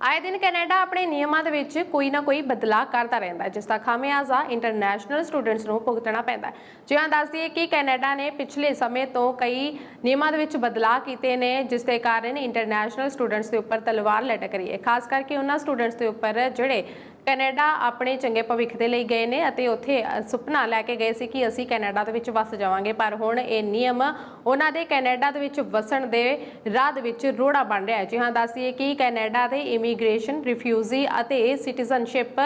ਆਏ ਦਿਨ ਕੈਨੇਡਾ ਆਪਣੇ ਨਿਯਮਾਂ ਦੇ ਵਿੱਚ ਕੋਈ ਨਾ ਕੋਈ ਬਦਲਾਅ ਕਰਦਾ ਰਹਿੰਦਾ ਹੈ, ਜਿਸ ਦਾ ਖਾਮਿਆਜ਼ਾ ਇੰਟਰਨੈਸ਼ਨਲ ਸਟੂਡੈਂਟਸ ਨੂੰ ਭੁਗਤਣਾ ਪੈਂਦਾ ਹੈ। ਜਿਵੇਂ ਦੱਸ ਦਈਏ ਕਿ ਕੈਨੇਡਾ ਨੇ ਪਿਛਲੇ ਸਮੇਂ ਤੋਂ ਕਈ ਨਿਯਮਾਂ ਦੇ ਵਿੱਚ ਬਦਲਾਅ ਕੀਤੇ ਨੇ, ਜਿਸ ਦੇ ਕਾਰਨ ਇੰਟਰਨੈਸ਼ਨਲ ਸਟੂਡੈਂਟਸ ਦੇ ਉੱਪਰ ਤਲਵਾਰ ਲਟਕ ਰਹੀ ਹੈ। ਖਾਸ ਕਰਕੇ ਉਹਨਾਂ ਸਟੂਡੈਂਟਸ ਦੇ ਉੱਪਰ ਜਿਹੜੇ ਕੈਨੇਡਾ ਆਪਣੇ ਚੰਗੇ ਭਵਿੱਖ ਦੇ ਲਈ ਗਏ ਨੇ ਅਤੇ ਉੱਥੇ ਸੁਪਨਾ ਲੈ ਕੇ ਗਏ ਸੀ ਕਿ ਅਸੀਂ ਕੈਨੇਡਾ ਦੇ ਵਿੱਚ ਵਸ ਜਾਵਾਂਗੇ। ਪਰ ਹੁਣ ਇਹ ਨਿਯਮ ਉਹਨਾਂ ਦੇ ਕੈਨੇਡਾ ਦੇ ਵਿੱਚ ਵਸਣ ਦੇ ਰਾਹ ਦੇ ਵਿੱਚ ਰੋੜਾ ਬਣ ਰਿਹਾ ਹੈ। ਜੀ ਹਾਂ, ਦੱਸੀਏ ਕਿ ਕੈਨੇਡਾ ਦੇ ਇਮੀਗ੍ਰੇਸ਼ਨ, ਰਿਫਿਊਜੀ ਅਤੇ ਸਿਟੀਜ਼ਨਸ਼ਿਪ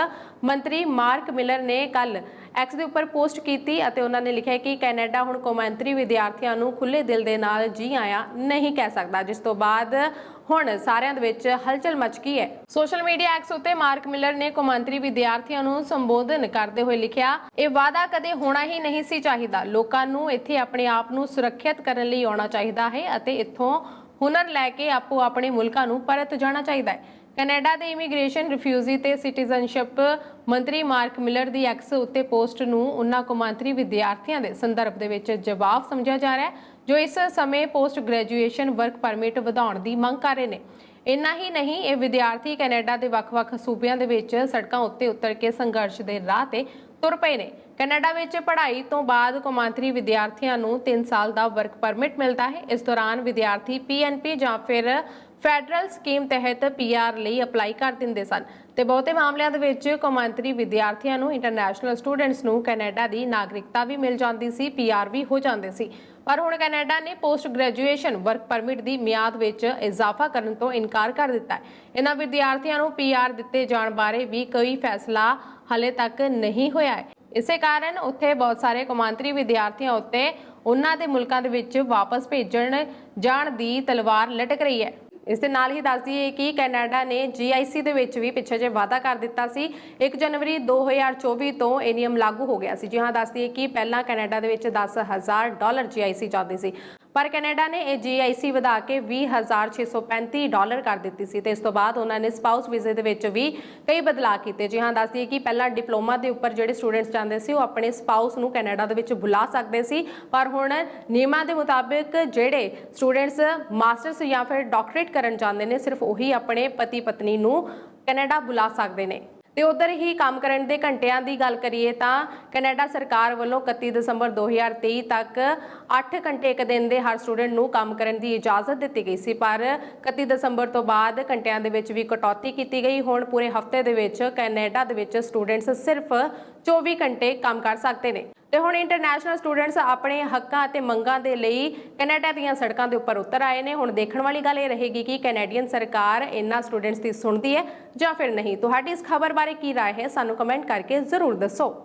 ਮੰਤਰੀ ਮਾਰਕ ਮਿਲਰ ਨੇ ਕੱਲ ਐਕਸ ਦੇ ਉੱਪਰ ਪੋਸਟ ਕੀਤੀ ਅਤੇ ਉਹਨਾਂ ਨੇ ਲਿਖਿਆ ਕਿ ਕੈਨੇਡਾ ਹੁਣ ਕੌਮਾਂਤਰੀ ਵਿਦਿਆਰਥੀਆਂ ਨੂੰ ਖੁੱਲੇ ਦਿਲ ਦੇ ਨਾਲ ਜੀ ਆਇਆਂ ਨਹੀਂ ਕਹਿ ਸਕਦਾ, ਜਿਸ ਤੋਂ ਬਾਅਦ ਹੁਣ ਸਾਰਿਆਂ ਦੇ ਵਿੱਚ ਹਲਚਲ ਮਚ ਗਈ ਹੈ। ਸੋਸ਼ਲ ਮੀਡੀਆ ਐਕਸ ਉੱਤੇ ਮਾਰਕ ਮਿਲਰ ਨੇ ਕੌਮਾਂਤਰੀ ਵਿਦਿਆਰਥੀਆਂ ਨੂੰ ਸੰਬੋਧਨ ਕਰਦੇ ਹੋਏ ਲਿਖਿਆ, ਇਹ ਵਾਅਦਾ ਕਦੇ ਹੋਣਾ ਹੀ ਨਹੀਂ ਸੀ ਚਾਹੀਦਾ। ਲੋਕਾਂ ਨੂੰ ਇੱਥੇ ਆਪਣੇ ਆਪ ਨੂੰ ਸੁਰੱਖਿਅਤ ਕਰਨ ਲਈ ਆਉਣਾ ਚਾਹੀਦਾ ਹੈ ਅਤੇ ਇੱਥੋਂ ਹੁਨਰ ਲੈ ਕੇ ਆਪੋ ਆਪਣੇ ਮੁਲਕਾਂ ਨੂੰ ਪਰਤ ਜਾਣਾ ਚਾਹੀਦਾ ਹੈ। ਕੈਨੇਡਾ ਦੇ ਇਮੀਗ੍ਰੇਸ਼ਨ ਰਿਫਿਊਜੀ ਤੇ ਸਿਟੀਜ਼ਨਸ਼ਿਪ ਮੰਤਰੀ ਮਾਰਕ ਮਿਲਰ ਦੀ ਐਕਸ ਉੱਤੇ ਪੋਸਟ ਨੂੰ ਉਹਨਾਂ ਕੌਮਾਂਤਰੀ ਵਿਦਿਆਰਥੀਆਂ ਦੇ ਸੰਦਰਭ ਦੇ ਵਿੱਚ ਜਵਾਬ ਸਮਝਿਆ ਜਾ ਰਿਹਾ ਹੈ, ਜੋ ਇਸ ਸਮੇਂ ਪੋਸਟ ਗ੍ਰੈਜੂਏਸ਼ਨ ਵਰਕ ਪਰਮਿਟ ਵਧਾਉਣ ਦੀ ਮੰਗ ਕਰ ਰਹੇ ਨੇ। ਇੰਨਾ ਹੀ ਨਹੀਂ, ਇਹ ਵਿਦਿਆਰਥੀ ਕੈਨੇਡਾ ਦੇ ਵੱਖ-ਵੱਖ ਸੂਬਿਆਂ ਦੇ ਵਿੱਚ ਸੜਕਾਂ ਉੱਤੇ ਉਤਰ ਕੇ ਸੰਘਰਸ਼ ਦੇ ਰਾਹ ਤੇ ਤੁਰ ਪਏ ਨੇ। ਕੈਨੇਡਾ ਵਿੱਚ ਪੜ੍ਹਾਈ ਤੋਂ ਬਾਅਦ ਕੌਮਾਂਤਰੀ ਵਿਦਿਆਰਥੀਆਂ ਨੂੰ 3 ਸਾਲ ਦਾ ਵਰਕ ਪਰਮਿਟ ਮਿਲਦਾ ਹੈ। ਇਸ ਦੌਰਾਨ ਵਿਦਿਆਰਥੀ ਪੀਐਨਪੀ ਜਾਂ ਫਿਰ ਫੈਡਰਲ ਸਕੀਮ ਤਹਿਤ ਪੀਆਰ ਲਈ ਅਪਲਾਈ ਕਰ ਦਿੰਦੇ ਸਨ ਤੇ ਬਹੁਤੇ ਮਾਮਲਿਆਂ ਦੇ ਵਿੱਚ ਕੌਮਾਂਤਰੀ ਵਿਦਿਆਰਥੀਆਂ ਨੂੰ ਇੰਟਰਨੈਸ਼ਨਲ ਸਟੂਡੈਂਟਸ ਨੂੰ ਕੈਨੇਡਾ ਦੀ ਨਾਗਰਿਕਤਾ ਵੀ ਮਿਲ ਜਾਂਦੀ ਸੀ ਪੀਆਰ ਵੀ ਹੋ ਜਾਂਦੇ ਸੀ। ਪਰ ਹੁਣ ਕੈਨੇਡਾ ਨੇ ਪੋਸਟ ਗ੍ਰੈਜੂਏਸ਼ਨ ਵਰਕ ਪਰਮਿਟ ਦੀ ਮਿਆਦ ਵਿੱਚ ਇਜ਼ਾਫਾ ਕਰਨ ਤੋਂ ਇਨਕਾਰ ਕਰ ਦਿੱਤਾ ਹੈ। ਇਹਨਾਂ ਵਿਦਿਆਰਥੀਆਂ ਨੂੰ ਪੀਆਰ ਦਿੱਤੇ ਜਾਣ ਬਾਰੇ ਵੀ ਕੋਈ ਫੈਸਲਾ ਹਲੇ ਤੱਕ ਨਹੀਂ ਹੋਇਆ ਹੈ। ਇਸੇ ਕਾਰਨ ਉੱਥੇ ਬਹੁਤ ਸਾਰੇ ਕੌਮਾਂਤਰੀ ਵਿਦਿਆਰਥੀਆਂ ਉੱਤੇ ਉਹਨਾਂ ਦੇ ਮੁਲਕਾਂ ਦੇ ਵਿੱਚ ਵਾਪਸ ਭੇਜਣ ਜਾਣ ਦੀ ਤਲਵਾਰ ਲਟਕ ਰਹੀ ਹੈ। ਇਸ ਦੇ ਨਾਲ ਹੀ ਦੱਸ ਦਈਏ ਕਿ ਕੈਨੇਡਾ ਨੇ GIC ਦੇ ਵਿੱਚ ਵੀ ਪਿੱਛੇ ਜੇ ਵਾਅਦਾ ਕਰ ਦਿੱਤਾ ਸੀ। 1 ਜਨਵਰੀ 2024 ਤੋਂ ਇਹ ਨਿਯਮ ਲਾਗੂ ਹੋ ਗਿਆ ਸੀ। ਜੀ ਹਾਂ, ਦੱਸ ਦਈਏ ਕਿ ਪਹਿਲਾਂ ਕੈਨੇਡਾ ਦੇ ਵਿੱਚ 10000 ਡਾਲਰ GIC ਜਾਂਦੀ ਸੀ। ਪਰ ਕੈਨੇਡਾ ਨੇ ਇਹ GIC ਵਧਾ ਕੇ 20635 ਡਾਲਰ ਕਰ ਦਿੱਤੀ ਸੀ ਤੇ ਇਸ ਤੋਂ ਬਾਅਦ ਉਹਨਾਂ ਨੇ ਸਪਾਊਸ ਵੀਜ਼ੇ ਦੇ ਵਿੱਚ ਵੀ ਕਈ ਬਦਲਾਅ ਕੀਤੇ। ਜੀ ਹਾਂ, ਦੱਸਦੀ ਕਿ ਪਹਿਲਾਂ ਡਿਪਲੋਮਾ ਦੇ ਉੱਪਰ ਜਿਹੜੇ ਸਟੂਡੈਂਟਸ ਜਾਂਦੇ ਸੀ, ਉਹ ਆਪਣੇ ਸਪਾਊਸ ਨੂੰ ਕੈਨੇਡਾ ਦੇ ਵਿੱਚ ਬੁਲਾ ਸਕਦੇ ਸੀ। ਪਰ ਹੁਣ ਨਿਯਮਾਂ ਦੇ ਮੁਤਾਬਿਕ ਜਿਹੜੇ ਸਟੂਡੈਂਟਸ ਮਾਸਟਰਸ ਜਾਂ ਫਿਰ ਡਾਕਟਰੇਟ ਕਰਨ ਜਾਂਦੇ ਨੇ, ਸਿਰਫ ਉਹੀ ਆਪਣੇ ਪਤੀ ਪਤਨੀ ਨੂੰ ਕੈਨੇਡਾ ਬੁਲਾ ਸਕਦੇ ਨੇ। ਤੇ ਉਧਰ ਹੀ ਕੰਮ ਕਰਨ ਦੇ ਘੰਟਿਆਂ ਦੀ ਗੱਲ ਕਰੀਏ ਤਾਂ ਕੈਨੇਡਾ ਸਰਕਾਰ ਵੱਲੋਂ 31 ਦਸੰਬਰ 2023 ਤੱਕ 8 ਘੰਟੇ ਇੱਕ ਦਿਨ ਦੇ ਹਰ ਸਟੂਡੈਂਟ ਨੂੰ ਕੰਮ ਕਰਨ ਦੀ ਇਜਾਜ਼ਤ ਦਿੱਤੀ ਗਈ ਸੀ। ਪਰ 31 ਦਸੰਬਰ ਤੋਂ ਬਾਅਦ ਘੰਟਿਆਂ ਦੇ ਵਿੱਚ ਵੀ ਕਟੌਤੀ ਕੀਤੀ ਗਈ। ਹੁਣ ਪੂਰੇ ਹਫ਼ਤੇ ਦੇ ਵਿੱਚ ਕੈਨੇਡਾ ਦੇ ਵਿੱਚ ਸਟੂਡੈਂਟਸ ਸਿਰਫ 24 ਘੰਟੇ ਕੰਮ ਕਰ ਸਕਦੇ ਨੇ। ਤੇ ਹੁਣ ਇੰਟਰਨੈਸ਼ਨਲ ਸਟੂਡੈਂਟਸ ਆਪਣੇ ਹੱਕਾਂ ਅਤੇ ਮੰਗਾਂ ਦੇ ਲਈ ਕੈਨੇਡਾ ਦੀਆਂ ਸੜਕਾਂ ਦੇ ਉੱਪਰ ਉਤਰ ਆਏ ਨੇ ਹੁਣ ਦੇਖਣ ਵਾਲੀ ਗੱਲ ਇਹ ਰਹੇਗੀ ਕਿ ਕੈਨੇਡੀਅਨ ਸਰਕਾਰ ਇਹਨਾਂ ਸਟੂਡੈਂਟਸ ਦੀ ਸੁਣਦੀ ਹੈ ਜਾਂ ਫਿਰ ਨਹੀਂ ਤੁਹਾਡੀ ਇਸ ਖਬਰ ਬਾਰੇ ਕੀ رائے ਹੈ ਸਾਨੂੰ ਕਮੈਂਟ ਕਰਕੇ ਜ਼ਰੂਰ ਦੱਸੋ